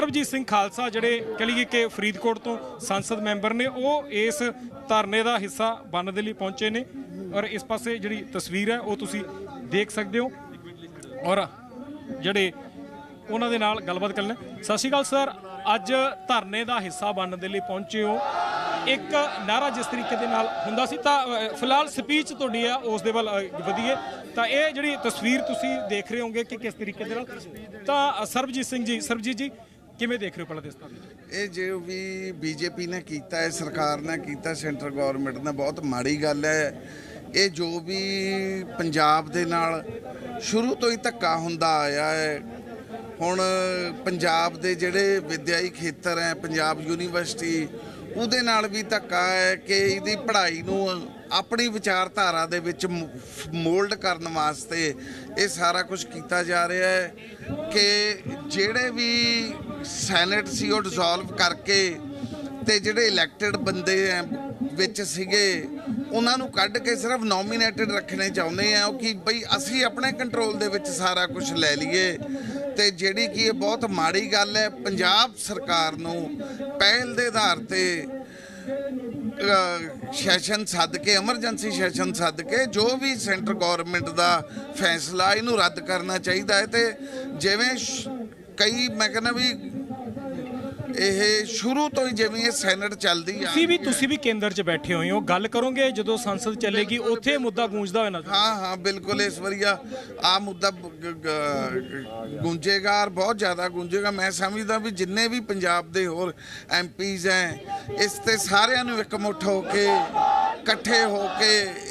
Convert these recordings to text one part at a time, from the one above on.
ਸਰਬਜੀਤ ਸਿੰਘ ਖਾਲਸਾ ਜਿਹੜੇ ਕਹ ਲਈਏ ਕਿ ਫਰੀਦਕੋਟ ਤੋਂ ਸੰਸਦ ਮੈਂਬਰ ਨੇ, ਉਹ ਇਸ ਧਰਨੇ ਦਾ ਹਿੱਸਾ ਬਣਨ ਦੇ ਲਈ ਪਹੁੰਚੇ ਨੇ। ਔਰ ਇਸ ਪਾਸੇ ਜਿਹੜੀ ਤਸਵੀਰ ਹੈ, ਉਹ ਤੁਸੀਂ ਦੇਖ ਸਕਦੇ ਹੋ। ਔਰ ਜਿਹੜੇ ਉਹਨਾਂ ਦੇ ਨਾਲ ਗੱਲਬਾਤ ਕਰ ਲੈ ਸਤਿ ਸ਼੍ਰੀ ਅਕਾਲ ਸਰ, ਅੱਜ ਧਰਨੇ ਦਾ ਹਿੱਸਾ ਬਣਨ ਦੇ ਲਈ ਪਹੁੰਚੇ ਹੋ। ਇੱਕ ਨਾਰਾ ਜਿਸ ਤਰੀਕੇ ਦੇ ਨਾਲ ਹੁੰਦਾ ਸੀ, ਤਾਂ ਫਿਲਹਾਲ ਸਪੀਚ ਤੁਹਾਡੀ ਆ ਉਸ ਦੇ ਵੱਲ ਵਧੀਏ। ਤਾਂ ਇਹ ਜਿਹੜੀ ਤਸਵੀਰ ਤੁਸੀਂ ਦੇਖ ਰਹੇ ਹੋਗੇ ਕਿ ਕਿਸ ਤਰੀਕੇ ਦੇ ਨਾਲ? ਤਾਂ ਸਰਬਜੀਤ ਸਿੰਘ ਜੀ, ਸਰਬਜੀਤ ਜੀ ਕਿਵੇਂ ਦੇਖ ਰਹੇ ਹੋ ਪਹਿਲਾਂ ਦੇ? ਇਹ ਜੋ ਵੀ ਬੀਜੇਪੀ ਨੇ ਕੀਤਾ ਹੈ ਸਰਕਾਰ ਨੇ ਕੀਤਾ, ਸੈਂਟਰ ਗਵਰਨਮੈਂਟ ਨੇ, ਬਹੁਤ ਮਾੜੀ ਗੱਲ ਹੈ। ਇਹ ਜੋ ਵੀ ਪੰਜਾਬ ਦੇ ਨਾਲ ਸ਼ੁਰੂ ਤੋਂ ਹੀ ਧੱਕਾ ਹੁੰਦਾ ਆਇਆ ਹੈ। ਹੁਣ ਪੰਜਾਬ ਦੇ ਜਿਹੜੇ ਵਿਦਿਆਈ ਖੇਤਰ ਹੈ, ਪੰਜਾਬ ਯੂਨੀਵਰਸਿਟੀ ਉਹਦੇ ਨਾਲ ਵੀ ਧੱਕਾ ਹੈ ਕਿ ਇਹਦੀ ਪੜ੍ਹਾਈ ਨੂੰ ਆਪਣੀ ਵਿਚਾਰਧਾਰਾ ਦੇ ਵਿੱਚ ਮੋਲਡ ਕਰਨ ਵਾਸਤੇ ਇਹ ਸਾਰਾ ਕੁਝ ਕੀਤਾ ਜਾ ਰਿਹਾ ਹੈ ਕਿ ਜਿਹੜੇ ਵੀ ਸੈਨੇਟ ਸੀ ਉਹ ਡਿਸੋਲਵ ਕਰਕੇ ਤੇ ਜਿਹੜੇ ਇਲੈਕਟਿਡ ਬੰਦੇ ਆ ਵਿੱਚ ਸੀਗੇ, ਉਹਨਾਂ ਨੂੰ ਕੱਢ ਕੇ ਸਿਰਫ ਨੋਮੀਨੇਟਡ ਰੱਖਣੇ ਚਾਹੁੰਦੇ ਆ ਉਹ ਕਿ ਬਈ ਅਸੀਂ ਆਪਣੇ ਕੰਟਰੋਲ ਦੇ ਵਿੱਚ ਸਾਰਾ ਕੁਝ ਲੈ ਲਈਏ। ਤੇ ਜਿਹੜੀ ਕਿ ਇਹ ਬਹੁਤ ਮਾੜੀ ਗੱਲ ਹੈ, ਪੰਜਾਬ ਸਰਕਾਰ ਨੂੰ ਪਹਿਲ ਦੇ ਆਧਾਰ ਤੇ ਸੈਸ਼ਨ ਸੱਦ ਕੇ ਐਮਰਜੈਂਸੀ ਸੈਸ਼ਨ ਸੱਦ ਕੇ ਜੋ ਵੀ ਸੈਂਟਰ ਗਵਰਨਮੈਂਟ ਦਾ ਫੈਸਲਾ ਇਹਨੂੰ ਰੱਦ ਕਰਨਾ ਚਾਹੀਦਾ ਹੈ ਤੇ ਜਿਵੇਂ ਕਈ ਮੈਂ ਕਹਿੰਦਾ ਵੀ ਇਹ ਸ਼ੁਰੂ ਤੋਂ ਹੀ ਜਿਵੇਂ ਇਹ ਸੈਨੇਟ ਚੱਲਦੀ ਆ। ਤੁਸੀਂ ਵੀ ਤੁਸੀਂ ਵੀ ਕੇਂਦਰ 'ਚ ਬੈਠੇ ਹੋਏ ਹੋ। ਗੱਲ ਕਰੋਗੇ ਜਦੋਂ ਸੰਸਦ ਚੱਲੇਗੀ ਉੱਥੇ ਮੁੱਦਾ ਗੂੰਜਦਾ ਹੋਇਆ ਨਜ਼ਰ ਹਾਂ ਹਾਂ ਬਿਲਕੁਲ ਇਸ ਵਾਰੀਆ ਆ ਮੁੱਦਾ ਗੂੰਜੇਗਾ ਔਰ ਬਹੁਤ ਜ਼ਿਆਦਾ ਗੂੰਜੇਗਾ। ਮੈਂ ਸਮਝਦਾ ਵੀ ਜਿੰਨੇ ਵੀ ਪੰਜਾਬ ਦੇ ਹੋਰ ਐਮਪੀਜ਼ ਹੈ ਇਸ ਤੇ ਸਾਰਿਆਂ ਨੂੰ ਇਕਮੁੱਠ ਹੋ ਕੇ ਇਕੱਠੇ ਹੋ ਕੇ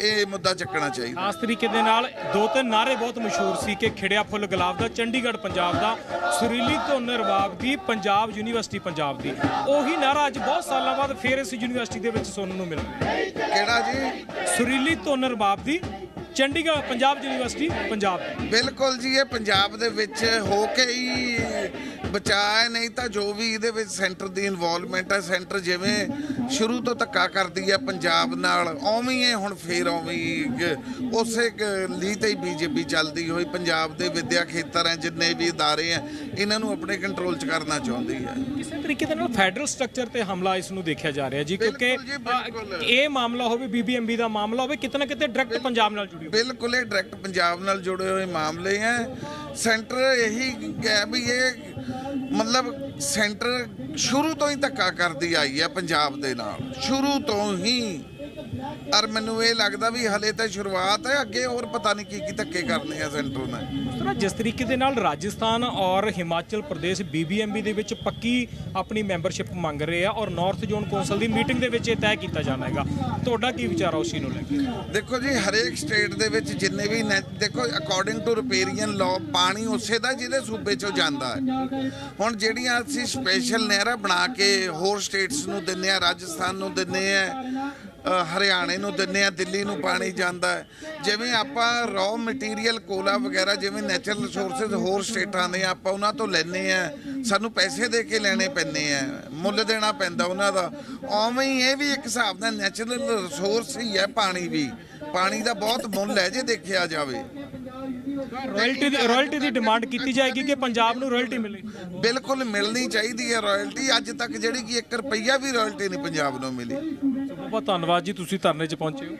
ਇਹ ਮੁੱਦਾ ਚੱਕਣਾ ਚਾਹੀਦਾ। ਖਾਸ ਤਰੀਕੇ ਦੇ ਨਾਲ ਦੋ ਤਿੰਨ ਨਾਰੇ ਬਹੁਤ ਮਸ਼ਹੂਰ ਸੀ ਕਿ ਖਿੜਿਆ ਫੁੱਲ ਗੁਲਾਬ ਦਾ ਚੰਡੀਗੜ੍ਹ ਪੰਜਾਬ ਦਾ ਸੁਰੀਲੀ ਧੁਨ ਰਵਾਬ ਦੀ ਪੰਜਾਬ ਯੂਨੀਵਰਸਿਟੀ ਪੰਜਾਬ ਦੀ। ਉਹੀ ਨਾਰਾ ਅੱਜ ਬਹੁਤ ਸਾਲਾਂ ਬਾਅਦ ਫੇਰ ਇਸ ਯੂਨੀਵਰਸਿਟੀ ਦੇ ਵਿੱਚ ਸੁਣਨ ਨੂੰ ਮਿਲ ਰਿਹਾ ਕਿਹੜਾ ਜੀ? ਸੁਰੀਲੀ ਧੁਨ ਰਵਾਬ ਦੀ ਚੰਡੀਗੜ੍ਹ ਪੰਜਾਬ ਯੂਨੀਵਰਸਿਟੀ ਪੰਜਾਬ ਬਿਲਕੁਲ ਜੀ ਇਹ ਪੰਜਾਬ ਦੇ ਵਿੱਚ ਹੋ ਕੇ ਹੀ ਬਚਾਅ ਹੈ ਨਹੀਂ ਤਾਂ ਜੋ ਵੀ ਇਹਦੇ ਵਿੱਚ ਸੈਂਟਰ ਦੀ ਇਨਵੋਲਵਮੈਂਟ ਹੈ ਸੈਂਟਰ ਜਿਵੇਂ ਸ਼ੁਰੂ ਤੋਂ ਧੱਕਾ ਕਰਦੀ ਹੈ ਪੰਜਾਬ ਨਾਲ ਉਵੇਂ ਹੀ ਇਹ ਹੁਣ ਫੇਰ ਉਵੇਂ ਹੀ ਗ- ਉਸੇ ਗ- ਲਈ ਤੇ ਹੀ ਬੀਜੇਪੀ ਚੱਲਦੀ ਹੋਈ ਪੰਜਾਬ ਦੇ ਵਿਦਿਆ ਖੇਤਰ ਹੈ ਜਿੰਨੇ ਵੀ ادارے ਹੈ ਇਹਨਾਂ ਨੂੰ ਆਪਣੇ ਕੰਟਰੋਲ 'ਚ ਕਰਨਾ ਚਾਹੁੰਦੀ ਹੈ ਕਿਸੇ ਤਰੀਕੇ ਦੇ ਨਾਲ ਫੈਡਰਲ ਸਟਰਕਚਰ ਤੇ ਹਮਲਾ ਇਸ ਨੂੰ ਦੇਖਿਆ ਜਾ ਰਿਹਾ ਜੀ ਕਿਉਂਕਿ ਬਿਲਕੁਲ ਜੀ, ਬਿਲਕੁਲ। ਅ, ਇਹ ਮਾਮਲਾ ਹੋਵੇ ਬੀਬੀਐਮਬੀ ਦਾ ਮਾਮਲਾ ਹੋਵੇ ਕਿਤੇ ਨਾ ਕਿਤੇ ਡਾਇਰੈਕਟ ਪੰਜਾਬ ਨਾਲ ਜੁੜੀ ਹੋਈ ਬਿਲਕੁਲ ਇਹ ਡਾਇਰੈਕਟ ਪੰਜਾਬ ਨਾਲ ਜੁੜੇ ਹੋਏ ਮਾਮਲੇ ਹੈ ਸੈਂਟਰ ਇਹੀ ਹੈ ਵੀ ਇਹ ਮਤਲਬ ਸੈਂਟਰ ਸ਼ੁਰੂ ਤੋਂ ਹੀ ਧੱਕਾ ਕਰਦੀ ਆਈ ਹੈ ਪੰਜਾਬ ਦੇ ਨਾਲ। ਸ਼ੁਰੂ ਤੋਂ ਹੀ ਔਰ ਮੈਨੂੰ ਇਹ ਲੱਗਦਾ ਵੀ ਹਲੇ ਤਾਂ ਸ਼ੁਰੂਆਤ ਹੈ ਅੱਗੇ ਹੋਰ ਪਤਾ ਨਹੀਂ ਕੀ ਕੀ ਧੱਕੇ ਕਰਨੇ ਆ ਸੈਂਟਰ ਨੇ। ਤਰ੍ਹਾਂ ਜਿਸ ਤਰੀਕੇ ਦੇ ਨਾਲ ਰਾਜਸਥਾਨ ਔਰ ਹਿਮਾਚਲ ਪ੍ਰਦੇਸ਼ ਬੀਬੀਐਮਬੀ ਦੇ ਵਿੱਚ ਪੱਕੀ ਆਪਣੀ ਮੈਂਬਰਸ਼ਿਪ ਮੰਗ ਰਹੇ ਆ ਔਰ ਨਾਰਥ ਜ਼ੋਨ ਕੌਂਸਲ ਦੀ ਮੀਟਿੰਗ ਦੇ ਵਿੱਚ ਇਹ ਤੈਅ ਕੀਤਾ ਜਾਣਾ ਹੈਗਾ। ਤੁਹਾਡਾ ਕੀ ਵਿਚਾਰ ਆ ਉਸ ਨੂੰ ਲੈ ਕੇ? ਦੇਖੋ ਜੀ ਹਰੇਕ ਸਟੇਟ ਦੇ ਵਿੱਚ ਜਿੰਨੇ ਵੀ ਨੈ- ਦੇਖੋ ਅਕੋਰਡਿੰਗ ਟੂ ਰਿਪੇਰੀਅਨ ਲਾਅ ਪਾਣੀ ਉਸੇ ਦਾ ਜਿਹਦੇ ਸੂਬੇ ਚੋਂ ਜਾਂਦਾ ਹੈ। ਹੁਣ ਜਿਹੜੀਆਂ ਅਸੀਂ ਸਪੈਸ਼ਲ ਨਹਿਰਾਂ ਬਣਾ ਕੇ ਹੋਰ ਸਟੇਟਸ ਨੂੰ ਦਿੰਨੇ ਆ ਰਾਜਸਥਾਨ ਨੂੰ ਦਿੰਨੇ ਆ ਹਰਿਆਣੇ ਨੂੰ ਦਿੰਨੇ ਆ, ਦਿੱਲੀ ਨੂੰ ਪਾਣੀ ਜਾਂਦਾ ਹੈ। ਜਿਵੇਂ ਆਪਾਂ ਰॉ ਮਟੀਰੀਅਲ ਕੋਲਾ ਵਗੈਰਾ, ਜਿਵੇਂ ਨੈਚੁਰਲ ਰਿਸੋਰਸਸ ਹੋਰ ਸਟੇਟਾਂ ਦੇ ਆਪਾਂ ਉਹਨਾਂ ਤੋਂ ਲੈਨੇ ਆ। ਸਾਨੂੰ ਪੈਸੇ ਦੇ ਕੇ ਲੈਣੇ ਪੈਂਦੇ ਆ, ਮੁੱਲ ਦੇਣਾ ਪੈਂਦਾ ਉਹਨਾਂ ਦਾ। ਉਵੇਂ ਹੀ ਇਹ ਵੀ ਇੱਕ ਹਿਸਾਬ ਦਾ ਨੈਚੁਰਲ ਰਿਸੋਰਸ ਹੀ ਹੈ ਪਾਣੀ ਵੀ। ਪਾਣੀ ਦਾ ਬਹੁਤ ਮੁੱਲ ਹੈ ਜੇ ਦੇਖਿਆ ਜਾਵੇ। ਰਾਇਲਟੀ ਦੀ ਰਾਇਲਟੀ ਦੀ ਡਿਮਾਂਡ ਕੀਤੀ ਜਾਏਗੀ ਕਿ ਪੰਜਾਬ ਨੂੰ ਰਾਇਲਟੀ ਮਿਲੇ? ਬਿਲਕੁਲ ਮਿਲਣੀ ਚਾਹੀਦੀ ਹੈ ਰਾਇਲਟੀ ਅੱਜ ਤੱਕ ਜਿਹੜੀ ਕਿ 1 ਰੁਪਈਆ ਵੀ ਰਾਇਲਟੀ ਨਹੀਂ ਪੰਜਾਬ ਨੂੰ ਮਿਲੀ। ਬਹੁਤ ਬਹੁਤ ਧੰਨਵਾਦ ਜੀ ਤੁਸੀਂ ਧਰਨੇ 'ਚ ਪਹੁੰਚੇ ਹੋ।